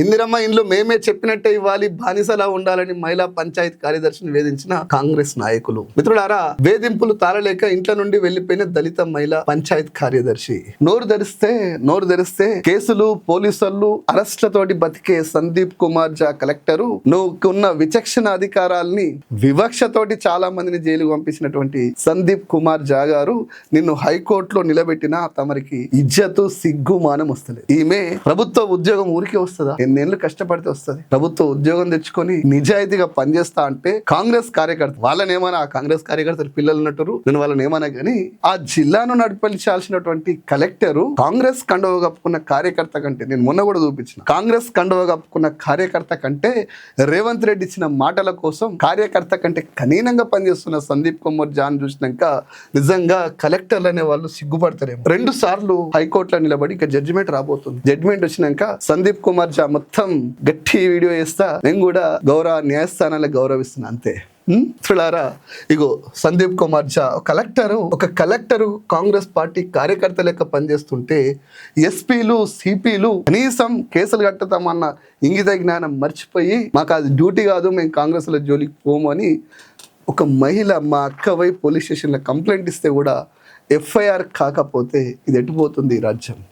ఇందిరమ్మ ఇండ్లు మేమే చెప్పినట్టే ఇవ్వాలి బానిసలా ఉండాలని మహిళా పంచాయత్ కార్యదర్శిని వేధించిన కాంగ్రెస్ నాయకులు. మిత్రులారా వేధింపులు తాళలేక ఇంట్లో నుండి వెళ్ళిపోయిన దళిత మహిళా పంచాయత్ కార్యదర్శి. నోరు ధరిస్తే నోరు ధరిస్తే కేసులు పోలీసులు అరెస్ట్లతోటి బతికే సందీప్ కుమార్ జా కలెక్టరు నువ్వుకున్న విచక్షణ అధికారాల్ని వివక్షతోటి చాలా మందిని జైలుకు పంపించినటువంటి సందీప్ కుమార్ జా గారు నిన్ను హైకోర్టులో నిలబెట్టిన తమరికి ఇజ్జతు సిగ్గు మానం వస్తలేదు. ఈమె ప్రభుత్వ ఉద్యోగం ఊరికే వస్తుందా? ఎన్నేళ్ళు కష్టపడితే వస్తుంది. ప్రభుత్వ ఉద్యోగం తెచ్చుకొని నిజాయితీగా పనిచేస్తా అంటే కాంగ్రెస్ కార్యకర్త వాళ్ళని ఏమైనా ఆ కాంగ్రెస్ కార్యకర్తలు పిల్లలు ఉన్నట్టు నేను వాళ్ళని ఏమన్నా కానీ ఆ జిల్లాను నడిపించాల్సినటువంటి కలెక్టర్ కాంగ్రెస్ కండవ కప్పుకున్న కార్యకర్త కంటే నేను మొన్న కూడా చూపించిన కాంగ్రెస్ కండవ కప్పుకున్న కార్యకర్త కంటే రేవంత్ రెడ్డి ఇచ్చిన మాటల కోసం కార్యకర్త కంటే కనీనంగా పనిచేస్తున్న సందీప్ కుమార్ జాన్ చూసినాక నిజంగా కలెక్టర్లు అనే వాళ్ళు సిగ్గుపడతారేమో. రెండు సార్లు హైకోర్టులో నిలబడి ఇక జడ్జిమెంట్ రాబోతుంది. జడ్జిమెంట్ వచ్చినాక సందీప్ కుమార్ జా మొత్తం గట్టి వీడియో వేస్తా నేను కూడా గౌరవ న్యాయస్థానాలకు గౌరవిస్తున్నా అంతే. హ్మ్? మిత్రులారా ఇగో సందీప్ కుమార్ జా కలెక్టరు ఒక కలెక్టరు కాంగ్రెస్ పార్టీ కార్యకర్త లెక్క పనిచేస్తుంటే ఎస్పీలు సిపిలు కనీసం కేసులు కట్టుతామన్న ఇంగిత జ్ఞానం మర్చిపోయి మాకు అది డ్యూటీ కాదు మేము కాంగ్రెస్లో జోలికి పోము అని ఒక మహిళ మా అక్కవై పోలీస్ స్టేషన్లో కంప్లైంట్ ఇస్తే కూడా ఎఫ్ఐఆర్ కాకపోతే ఇది ఎటుపోతుంది ఈ రాజ్యం?